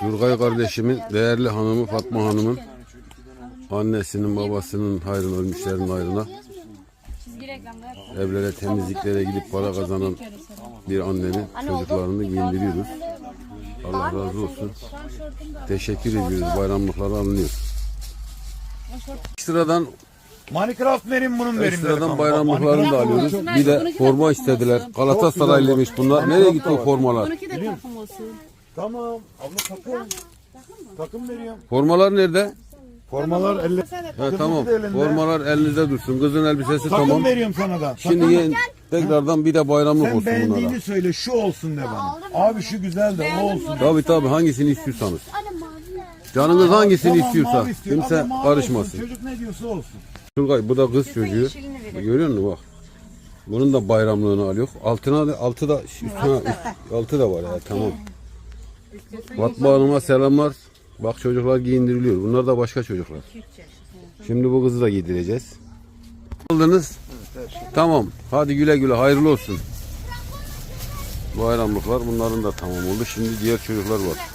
Turgay kardeşimin değerli hanımı Fatma Hanım'ın annesinin babasının hayrına ölmüşlerin hayrına evlere temizliklere gidip para kazanan bir annenin çocuklarını giyindiriyoruz. Allah razı olsun. Teşekkür ediyoruz. Bayramlıkları alınıyor. Ekstradan Minecraft verin bunun verin. ekstradan bayramlıklarını da alıyoruz. Bir de forma istediler. Galatasaraylıymış bunlar. Nereye gitti o formalar? Bununki de takım olsun. Tamam. Abla takım. Takım veriyorum. Formalar nerede? Formalar elle. Ha, tamam. da elinde. Formalar elinizde dursun. Kızın elbisesi Takım tamam. veriyorum sana da. Şimdi Takım. yeni- tekrardan bir de bayramlık Sen olsun bunlara. beğendiğini söyle şu olsun de bana. Abi şu güzel de o olsun. Tabi tabi hangisini istiyorsanız. Canınız hangisini Tamam, istiyorsa mavi istiyor. kimse mavi karışmasın. Çocuk ne diyorsa olsun. Turgay bu da kız çocuğu. Görüyor musun bak. Bunun da bayramlığını alıyor. Altına da altı da üstüne üst- altı da var ya tamam. Fatma Hanım'a selamlar. Bak çocuklar giyindiriliyor. Bunlar da başka çocuklar. Şimdi bu kızı da giydireceğiz. Aldınız. Tamam. Hadi güle güle hayırlı olsun. Bayramlıklar bunların da tamam oldu. Şimdi diğer çocuklar var.